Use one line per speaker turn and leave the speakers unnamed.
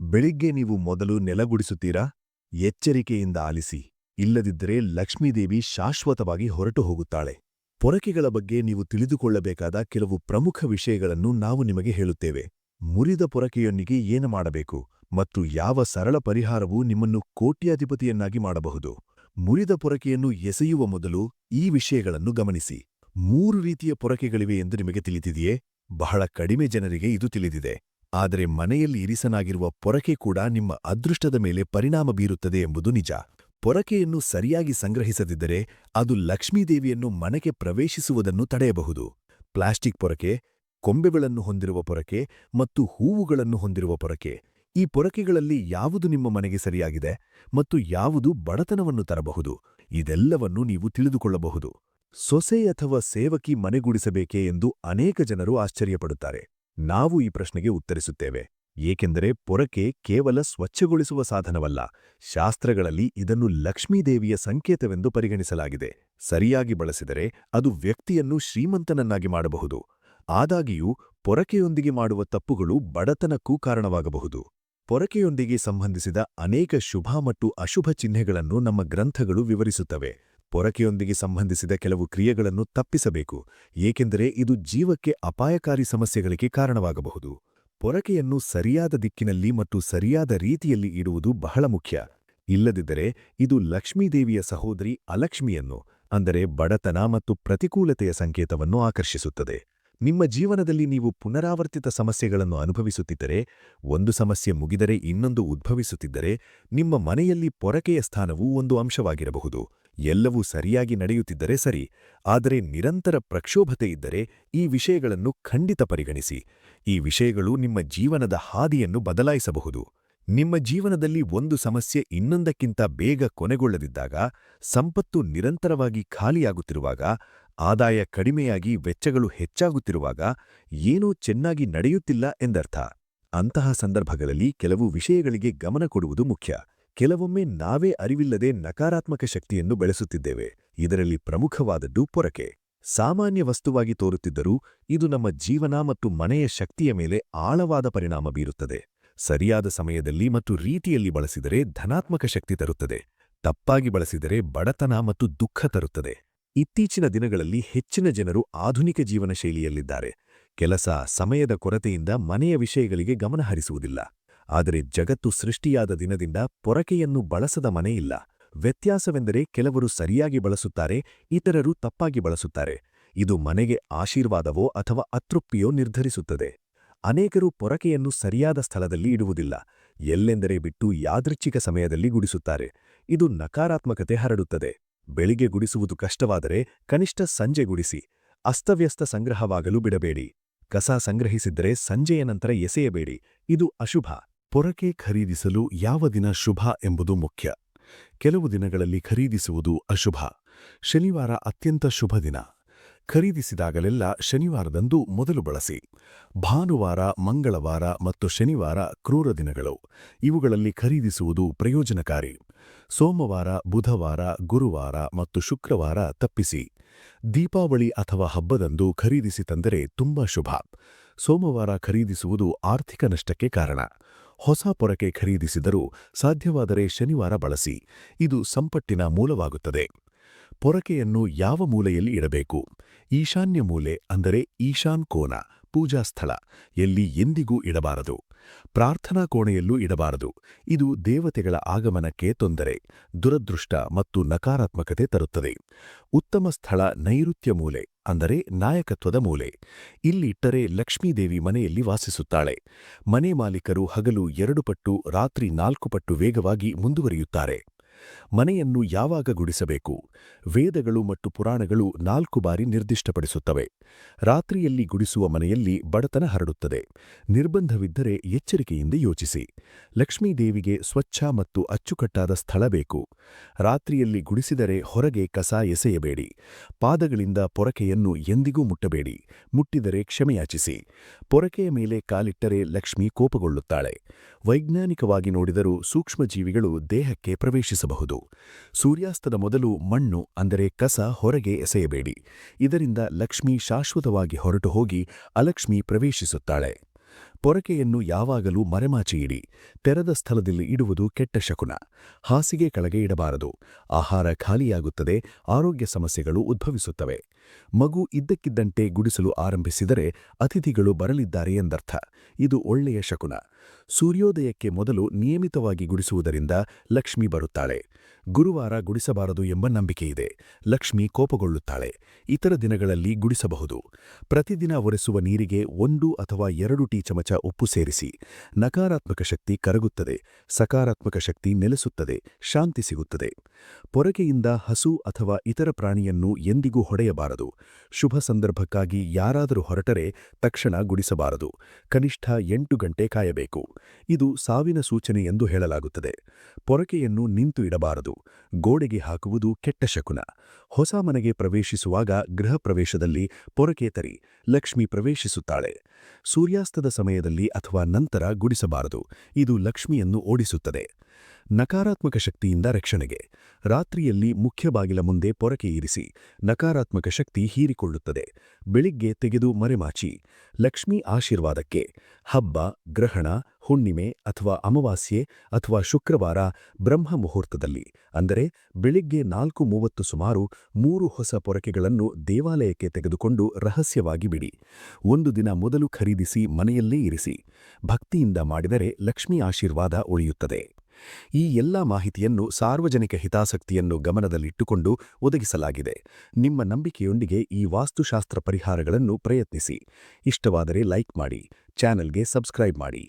ಬೆಳಿಗ್ಗೆ ನೀವು ಮೊದಲು ನೆಲಗುಡಿಸುತ್ತೀರಾ? ಎಚ್ಚರಿಕೆಯಿಂದ ಆಲಿಸಿ. ಇಲ್ಲದಿದ್ದರೆ ಲಕ್ಷ್ಮೀದೇವಿ ಶಾಶ್ವತವಾಗಿ ಹೊರಟು ಹೋಗುತ್ತಾಳೆ. ಪೊರಕೆಗಳ ಬಗ್ಗೆ ನೀವು ತಿಳಿದುಕೊಳ್ಳಬೇಕಾದ ಕೆಲವು ಪ್ರಮುಖ ವಿಷಯಗಳನ್ನು ನಾವು ನಿಮಗೆ ಹೇಳುತ್ತೇವೆ. ಮುರಿದ ಪೊರಕೆಯೊಂದಿಗೆ ಏನು ಮಾಡಬೇಕು ಮತ್ತು ಯಾವ ಸರಳ ಪರಿಹಾರವು ನಿಮ್ಮನ್ನು ಕೋಟ್ಯಾಧಿಪತಿಯನ್ನಾಗಿ ಮಾಡಬಹುದು. ಮುರಿದ ಪೊರಕೆಯನ್ನು ಎಸೆಯುವ ಮೊದಲು ಈ ವಿಷಯಗಳನ್ನು ಗಮನಿಸಿ. ಮೂರು ರೀತಿಯ ಪೊರಕೆಗಳಿವೆ ಎಂದು ನಿಮಗೆ ತಿಳಿದಿದೆಯೇ? ಬಹಳ ಕಡಿಮೆ ಜನರಿಗೆ ಇದು ತಿಳಿದಿದೆ. ಆದರೆ ಮನೆಯಲ್ಲಿ ಇರಿಸಲಾಗಿರುವ ಪೊರಕೆ ಕೂಡ ನಿಮ್ಮ ಅದೃಷ್ಟದ ಮೇಲೆ ಪರಿಣಾಮ ಬೀರುತ್ತದೆ ಎಂಬುದು ನಿಜ. ಪೊರಕೆಯನ್ನು ಸರಿಯಾಗಿ ಸಂಗ್ರಹಿಸದಿದ್ದರೆ ಅದು ಲಕ್ಷ್ಮೀದೇವಿಯನ್ನು ಮನೆಗೆ ಪ್ರವೇಶಿಸುವುದನ್ನು ತಡೆಯಬಹುದು. ಪ್ಲಾಸ್ಟಿಕ್ ಪೊರಕೆ, ಕೊಂಬೆಗಳನ್ನು ಹೊಂದಿರುವ ಪೊರಕೆ ಮತ್ತು ಹೂವುಗಳನ್ನು ಹೊಂದಿರುವ ಪೊರಕೆ, ಈ ಪೊರಕೆಗಳಲ್ಲಿ ಯಾವುದು ನಿಮ್ಮ ಮನೆಗೆ ಸರಿಯಾಗಿದೆ ಮತ್ತು ಯಾವುದು ಬಡತನವನ್ನು ತರಬಹುದು, ಇದೆಲ್ಲವನ್ನು ನೀವು ತಿಳಿದುಕೊಳ್ಳಬಹುದು. ಸೊಸೆ ಅಥವಾ ಸೇವಕಿ ಮನೆಗೂಡಿಸಬೇಕೆ ಎಂದು ಅನೇಕ ಜನರು ಆಶ್ಚರ್ಯಪಡುತ್ತಾರೆ. ನಾವು ಈ ಪ್ರಶ್ನೆಗೆ ಉತ್ತರಿಸುತ್ತೇವೆ. ಏಕೆಂದರೆ ಪೊರಕೆ ಕೇವಲ ಸ್ವಚ್ಛಗೊಳಿಸುವ ಸಾಧನವಲ್ಲ, ಶಾಸ್ತ್ರಗಳಲ್ಲಿ ಇದನ್ನು ಲಕ್ಷ್ಮೀದೇವಿಯ ಸಂಕೇತವೆಂದು ಪರಿಗಣಿಸಲಾಗಿದೆ. ಸರಿಯಾಗಿ ಬಳಸಿದರೆ ಅದು ವ್ಯಕ್ತಿಯನ್ನು ಶ್ರೀಮಂತನನ್ನಾಗಿ ಮಾಡಬಹುದು. ಆದಾಗಿಯೂ, ಪೊರಕೆಯೊಂದಿಗೆ ಮಾಡುವ ತಪ್ಪುಗಳು ಬಡತನಕ್ಕೂ ಕಾರಣವಾಗಬಹುದು. ಪೊರಕೆಯೊಂದಿಗೆ ಸಂಬಂಧಿಸಿದ ಅನೇಕ ಶುಭ ಮತ್ತು ಅಶುಭ ಚಿಹ್ನೆಗಳನ್ನು ನಮ್ಮ ಗ್ರಂಥಗಳು ವಿವರಿಸುತ್ತವೆ. ಪೊರಕೆಯೊಂದಿಗೆ ಸಂಬಂಧಿಸಿದ ಕೆಲವು ಕ್ರಿಯೆಗಳನ್ನು ತಪ್ಪಿಸಬೇಕು, ಏಕೆಂದರೆ ಇದು ಜೀವಕ್ಕೆ ಅಪಾಯಕಾರಿ ಸಮಸ್ಯೆಗಳಿಗೆ ಕಾರಣವಾಗಬಹುದು. ಪೊರಕೆಯನ್ನು ಸರಿಯಾದ ದಿಕ್ಕಿನಲ್ಲಿ ಮತ್ತು ಸರಿಯಾದ ರೀತಿಯಲ್ಲಿ ಇಡುವುದು ಬಹಳ ಮುಖ್ಯ. ಇಲ್ಲದಿದ್ದರೆ ಇದು ಲಕ್ಷ್ಮೀದೇವಿಯ ಸಹೋದರಿ ಅಲಕ್ಷ್ಮಿಯನ್ನು, ಅಂದರೆ ಬಡತನ ಮತ್ತು ಪ್ರತಿಕೂಲತೆಯ ಸಂಕೇತವನ್ನು ಆಕರ್ಷಿಸುತ್ತದೆ. ನಿಮ್ಮ ಜೀವನದಲ್ಲಿ ನೀವು ಪುನರಾವರ್ತಿತ ಸಮಸ್ಯೆಗಳನ್ನು ಅನುಭವಿಸುತ್ತಿದ್ದರೆ, ಒಂದು ಸಮಸ್ಯೆ ಮುಗಿದರೆ ಇನ್ನೊಂದು ಉದ್ಭವಿಸುತ್ತಿದ್ದರೆ, ನಿಮ್ಮ ಮನೆಯಲ್ಲಿ ಪೊರಕೆಯ ಸ್ಥಾನವೂ ಒಂದು ಅಂಶವಾಗಿರಬಹುದು. ಎಲ್ಲವೂ ಸರಿಯಾಗಿ ನಡೆಯುತ್ತಿದ್ದರೆ ಸರಿ, ಆದರೆ ನಿರಂತರ ಪ್ರಕ್ಷೋಭತೆ ಇದ್ದರೆ ಈ ವಿಷಯಗಳನ್ನು ಖಂಡಿತ ಪರಿಗಣಿಸಿ. ಈ ವಿಷಯಗಳು ನಿಮ್ಮ ಜೀವನದ ಹಾದಿಯನ್ನು ಬದಲಾಯಿಸಬಹುದು. ನಿಮ್ಮ ಜೀವನದಲ್ಲಿ ಒಂದು ಸಮಸ್ಯೆ ಇನ್ನೊಂದಕ್ಕಿಂತ ಬೇಗ ಕೊನೆಗೊಳ್ಳದಿದ್ದಾಗ, ಸಂಪತ್ತು ನಿರಂತರವಾಗಿ ಖಾಲಿಯಾಗುತ್ತಿರುವಾಗ ಆದಾಯ ಕಡಿಮೆಯಾಗಿ ವೆಚ್ಚಗಳು ಹೆಚ್ಚಾಗುತ್ತಿರುವಾಗ ಏನೂ ಚೆನ್ನಾಗಿ ನಡೆಯುತ್ತಿಲ್ಲ ಎಂದರ್ಥ. ಅಂತಹ ಸಂದರ್ಭಗಳಲ್ಲಿ ಕೆಲವು ವಿಷಯಗಳಿಗೆ ಗಮನ ಕೊಡುವುದು ಮುಖ್ಯ. ಕೆಲವೊಮ್ಮೆ ನಾವೇ ಅರಿವಿಲ್ಲದೆ ನಕಾರಾತ್ಮಕ ಶಕ್ತಿಯನ್ನು ಬೆಳೆಸುತ್ತಿದ್ದೇವೆ. ಇದರಲ್ಲಿ ಪ್ರಮುಖವಾದದ್ದು ಪೊರಕೆ. ಸಾಮಾನ್ಯ ವಸ್ತುವಾಗಿ ತೋರುತ್ತಿದ್ದರೂ ಇದು ನಮ್ಮ ಜೀವನ ಮತ್ತು ಮನೆಯ ಶಕ್ತಿಯ ಮೇಲೆ ಆಳವಾದ ಪರಿಣಾಮ ಬೀರುತ್ತದೆ. ಸರಿಯಾದ ಸಮಯದಲ್ಲಿ ಮತ್ತು ರೀತಿಯಲ್ಲಿ ಬಳಸಿದರೆ ಧನಾತ್ಮಕ ಶಕ್ತಿ ತರುತ್ತದೆ. ತಪ್ಪಾಗಿ ಬಳಸಿದರೆ ಬಡತನ ಮತ್ತು ದುಃಖ ತರುತ್ತದೆ. ಇತ್ತೀಚಿನ ದಿನಗಳಲ್ಲಿ ಹೆಚ್ಚಿನ ಜನರು ಆಧುನಿಕ ಜೀವನ ಶೈಲಿಯಲ್ಲಿದ್ದಾರೆ. ಕೆಲಸ ಸಮಯದ ಕೊರತೆಯಿಂದ ಮನೆಯ ವಿಷಯಗಳಿಗೆ ಗಮನ ಹರಿಸುವುದಿಲ್ಲ. ಆದರೆ ಜಗತ್ತು ಸೃಷ್ಟಿಯಾದ ದಿನದಿಂದ ಪೊರಕೆಯನ್ನು ಬಳಸದ ಮನೆಯಿಲ್ಲ ವ್ಯತ್ಯಾಸವೆಂದರೆ ಕೆಲವರು ಸರಿಯಾಗಿ ಬಳಸುತ್ತಾರೆ, ಇತರರು ತಪ್ಪಾಗಿ ಬಳಸುತ್ತಾರೆ. ಇದು ಮನೆಗೆ ಆಶೀರ್ವಾದವೋ ಅಥವಾ ಅತೃಪ್ತಿಯೋ ನಿರ್ಧರಿಸುತ್ತದೆ. ಅನೇಕರು ಪೊರಕೆಯನ್ನು ಸರಿಯಾದ ಸ್ಥಳದಲ್ಲಿ ಇಡುವುದಿಲ್ಲ. ಎಲ್ಲೆಂದರೆ ಬಿಟ್ಟು ಯಾದೃಚ್ಛಿಕ ಸಮಯದಲ್ಲಿ ಗುಡಿಸುತ್ತಾರೆ. ಇದು ನಕಾರಾತ್ಮಕತೆ ಹರಡುತ್ತದೆ. ಬೆಳಿಗ್ಗೆ ಗುಡಿಸುವುದು ಕಷ್ಟವಾದರೆ ಕನಿಷ್ಠ ಸಂಜೆ ಗುಡಿಸಿ, ಅಸ್ತವ್ಯಸ್ತ ಸಂಗ್ರಹವಾಗಲು ಬಿಡಬೇಡಿ. ಕಸ ಸಂಗ್ರಹಿಸಿದ್ದರೆ ಸಂಜೆಯ ನಂತರ ಎಸೆಯಬೇಡಿ. ಇದು ಅಶುಭ. ಪೊರಕೆ ಖರೀದಿಸಲು ಯಾವ ದಿನ ಶುಭ ಎಂಬುದು ಮುಖ್ಯ. ಕೆಲವು ದಿನಗಳಲ್ಲಿ ಖರೀದಿಸುವುದು ಅಶುಭ. ಶನಿವಾರ ಅತ್ಯಂತ ಶುಭ ದಿನ. ಖರೀದಿಸಿದಾಗಲೆಲ್ಲ ಶನಿವಾರದಂದು ಮೊದಲು ಬಳಸಿ. ಭಾನುವಾರ, ಮಂಗಳವಾರ ಮತ್ತು ಶನಿವಾರ ಕ್ರೂರ ದಿನಗಳು. ಇವುಗಳಲ್ಲಿ ಖರೀದಿಸುವುದು ಪ್ರಯೋಜನಕಾರಿ. ಸೋಮವಾರ, ಬುಧವಾರ, ಗುರುವಾರ ಮತ್ತು ಶುಕ್ರವಾರ ತಪ್ಪಿಸಿ. ದೀಪಾವಳಿ ಅಥವಾ ಹಬ್ಬದಂದು ಖರೀದಿಸಿ ತಂದರೆ ತುಂಬಾ ಶುಭ. ಸೋಮವಾರ ಖರೀದಿಸುವುದು ಆರ್ಥಿಕ ನಷ್ಟಕ್ಕೆ ಕಾರಣ. ಹೊಸ ಪೊರಕೆ ಖರೀದಿಸಿದರೂ ಸಾಧ್ಯವಾದರೆ ಶನಿವಾರ ಬಳಸಿ. ಇದು ಸಂಪಟ್ಟಿನ ಮೂಲವಾಗುತ್ತದೆ. ಪೊರಕೆಯನ್ನು ಯಾವ ಮೂಲೆಯಲ್ಲಿ ಇಡಬೇಕು? ಈಶಾನ್ಯ ಮೂಲೆ ಅಂದರೆ ಈಶಾನ್ ಕೋನ, ಪೂಜಾ ಸ್ಥಳ. ಎಲ್ಲಿ ಎಂದಿಗೂ ಇಡಬಾರದು. ಪ್ರಾರ್ಥನಾ ಕೋಣೆಯಲ್ಲೂ ಇಡಬಾರದು. ಇದು ದೇವತೆಗಳ ಆಗಮನಕ್ಕೆ ತೊಂದರೆ, ದುರದೃಷ್ಟ ಮತ್ತು ನಕಾರಾತ್ಮಕತೆ ತರುತ್ತದೆ. ಉತ್ತಮ ಸ್ಥಳ ನೈಋತ್ಯ ಮೂಲೆ, ಅಂದರೆ ನಾಯಕತ್ವದ ಮೂಲೆ. ಇಲ್ಲಿಟ್ಟರೆ ಲಕ್ಷ್ಮೀದೇವಿ ಮನೆಯಲ್ಲಿ ವಾಸಿಸುತ್ತಾಳೆ. ಮನೆ ಮಾಲೀಕರು ಹಗಲು ಎರಡು ಪಟ್ಟು, ರಾತ್ರಿ ನಾಲ್ಕು ಪಟ್ಟು ವೇಗವಾಗಿ ಮುಂದುವರಿಯುತ್ತಾರೆ. ಮನೆಯನ್ನು ಯಾವಾಗ ಗುಡಿಸಬೇಕು? ವೇದಗಳು ಮತ್ತು ಪುರಾಣಗಳು ನಾಲ್ಕು ಬಾರಿ ನಿರ್ದಿಷ್ಟಪಡಿಸುತ್ತವೆ. ರಾತ್ರಿಯಲ್ಲಿ ಗುಡಿಸುವ ಮನೆಯಲ್ಲಿ ಬಡತನ ಹರಡುತ್ತದೆ. ನಿರ್ಬಂಧವಿದ್ದರೆ ಎಚ್ಚರಿಕೆಯಿಂದ ಯೋಚಿಸಿ. ಲಕ್ಷ್ಮೀದೇವಿಗೆ ಸ್ವಚ್ಛ ಮತ್ತು ಅಚ್ಚುಕಟ್ಟಾದ ಸ್ಥಳ ಬೇಕು. ರಾತ್ರಿಯಲ್ಲಿ ಗುಡಿಸಿದರೆ ಹೊರಗೆ ಕಸ ಎಸೆಯಬೇಡಿ. ಪಾದಗಳಿಂದ ಪೊರಕೆಯನ್ನು ಎಂದಿಗೂ ಮುಟ್ಟಬೇಡಿ. ಮುಟ್ಟಿದರೆ ಕ್ಷಮೆಯಾಚಿಸಿ. ಪೊರಕೆಯ ಮೇಲೆ ಕಾಲಿಟ್ಟರೆ ಲಕ್ಷ್ಮಿ ಕೋಪಗೊಳ್ಳುತ್ತಾಳೆ. ವೈಜ್ಞಾನಿಕವಾಗಿ ನೋಡಿದರೂ ಸೂಕ್ಷ್ಮಜೀವಿಗಳು ದೇಹಕ್ಕೆ ಪ್ರವೇಶಿಸಬಹುದು. ಸೂರ್ಯಾಸ್ತದ ಮೊದಲು ಮಣ್ಣು ಅಂದರೆ ಕಸ ಹೊರಗೆ ಎಸೆಯಬೇಡಿ. ಇದರಿಂದ ಲಕ್ಷ್ಮಿ ಶಾಶ್ವತವಾಗಿ ಹೊರಟು ಹೋಗಿ ಅಲಕ್ಷ್ಮಿ ಪ್ರವೇಶಿಸುತ್ತಾಳೆ. ಪೊರಕೆಯನ್ನು ಯಾವಾಗಲೂ ಮರೆಮಾಚಿ ಇಡಿ ತೆರೆದ ಸ್ಥಳದಲ್ಲಿ ಇಡುವುದು ಕೆಟ್ಟ ಶಕುನ. ಹಾಸಿಗೆ ಕೆಳಗೆ ಇಡಬಾರದು. ಆಹಾರ ಖಾಲಿಯಾಗುತ್ತದೆ, ಆರೋಗ್ಯ ಸಮಸ್ಯೆಗಳು ಉದ್ಭವಿಸುತ್ತವೆ. ಮಗು ಇದ್ದಕ್ಕಿದ್ದಂತೆ ಗುಡಿಸಲು ಆರಂಭಿಸಿದರೆ ಅತಿಥಿಗಳು ಬರಲಿದ್ದಾರೆ ಎಂದರ್ಥ. ಇದು ಒಳ್ಳೆಯ ಶಕುನ. ಸೂರ್ಯೋದಯಕ್ಕೆ ಮೊದಲು ನಿಯಮಿತವಾಗಿ ಗುಡಿಸುವುದರಿಂದ ಲಕ್ಷ್ಮಿ ಬರುತ್ತಾಳೆ. ಗುರುವಾರ ಗುಡಿಸಬಾರದು ಎಂಬ ನಂಬಿಕೆಯಿದೆ. ಲಕ್ಷ್ಮಿ ಕೋಪಗೊಳ್ಳುತ್ತಾಳೆ. ಇತರ ದಿನಗಳಲ್ಲಿ ಗುಡಿಸಬಹುದು. ಪ್ರತಿದಿನ ಒರೆಸುವ ನೀರಿಗೆ ಒಂದು ಅಥವಾ ಎರಡು ಟೀ ಉಪ್ಪು ಸೇರಿಸಿ. ನಕಾರಾತ್ಮಕ ಶಕ್ತಿ ಕರಗುತ್ತದೆ. ಸಕಾರಾತ್ಮಕ ಶಕ್ತಿ ನೆಲೆಸುತ್ತದೆ. ಶಾಂತಿ ಸಿಗುತ್ತದೆ. ಪೊರಕೆಯಿಂದ ಹಸು ಅಥವಾ ಇತರ ಪ್ರಾಣಿಯನ್ನು ಎಂದಿಗೂ ಹೊಡೆಯಬಾರದು. ಶುಭ ಸಂದರ್ಭಕ್ಕಾಗಿ ಯಾರಾದರೂ ಹೊರಟರೆ ತಕ್ಷಣ ಗುಡಿಸಬಾರದು. ಕನಿಷ್ಠ ಎಂಟು ಗಂಟೆ ಕಾಯಬೇಕು. ಇದು ಸಾವಿನ ಸೂಚನೆ ಎಂದು ಹೇಳಲಾಗುತ್ತದೆ. ಪೊರಕೆಯನ್ನು ನಿಂತು ಇಡಬಾರದು. ಗೋಡೆಗೆ ಹಾಕುವುದು ಕೆಟ್ಟ ಶಕುನ. ಹೊಸ ಮನೆಗೆ ಪ್ರವೇಶಿಸುವಾಗ ಗೃಹ ಪ್ರವೇಶದಲ್ಲಿ ಪೊರಕೆ ತರಿ. ಲಕ್ಷ್ಮಿ ಪ್ರವೇಶಿಸುತ್ತಾಳೆ. ಸೂರ್ಯಾಸ್ತದ ಸಮಯದಲ್ಲಿ ಅಥವಾ ನಂತರ ಗುಡಿಸಬಾರದು. ಇದು ಲಕ್ಷ್ಮಿಯನ್ನು ಓಡಿಸುತ್ತದೆ. ನಕಾರಾತ್ಮಕ ಶಕ್ತಿಯಿಂದ ರಕ್ಷಣೆಗೆ. ರಾತ್ರಿಯಲ್ಲಿ ಮುಖ್ಯ ಬಾಗಿಲ ಮುಂದೆ ಪೊರಕೆ ಇರಿಸಿ, ನಕಾರಾತ್ಮಕ ಶಕ್ತಿ ಹೀರಿಕೊಳ್ಳುತ್ತದೆ. ಬೆಳಿಗ್ಗೆ ತೆಗೆದು ಮರೆಮಾಚಿ, ಲಕ್ಷ್ಮೀ ಆಶೀರ್ವಾದಕ್ಕೆ, ಹಬ್ಬ, ಗ್ರಹಣ ಹುಣ್ಣಿಮೆ ಅಥವಾ ಅಮಾವಾಸ್ಯೆ ಅಥವಾ ಶುಕ್ರವಾರ ಬ್ರಹ್ಮ ಮುಹೂರ್ತದಲ್ಲಿ, ಅಂದರೆ ಬೆಳಿಗ್ಗೆ ನಾಲ್ಕು ಮೂವತ್ತು ಸುಮಾರು ಮೂರು ಹೊಸ ಪೊರಕೆಗಳನ್ನು ದೇವಾಲಯಕ್ಕೆ ತೆಗೆದುಕೊಂಡು ರಹಸ್ಯವಾಗಿ ಬಿಡಿ. ಒಂದು ದಿನ ಮೊದಲು ಖರೀದಿಸಿ ಮನೆಯಲ್ಲೇ ಇರಿಸಿ. ಭಕ್ತಿಯಿಂದ ಮಾಡಿದರೆ ಲಕ್ಷ್ಮಿ ಆಶೀರ್ವಾದ ಉಳಿಯುತ್ತದೆ. ಈ ಎಲ್ಲ ಮಾಹಿತಿಯನ್ನು ಸಾರ್ವಜನಿಕ ಹಿತಾಸಕ್ತಿಯನ್ನು ಗಮನದಲ್ಲಿಟ್ಟುಕೊಂಡು ಒದಗಿಸಲಾಗಿದೆ. ನಿಮ್ಮ ನಂಬಿಕೆಯೊಂದಿಗೆ ಈ ವಾಸ್ತುಶಾಸ್ತ್ರ ಪರಿಹಾರಗಳನ್ನು ಪ್ರಯತ್ನಿಸಿ. ಇಷ್ಟವಾದರೆ ಲೈಕ್ ಮಾಡಿ, ಚಾನೆಲ್ಗೆ ಸಬ್ಸ್ಕ್ರೈಬ್ ಮಾಡಿ.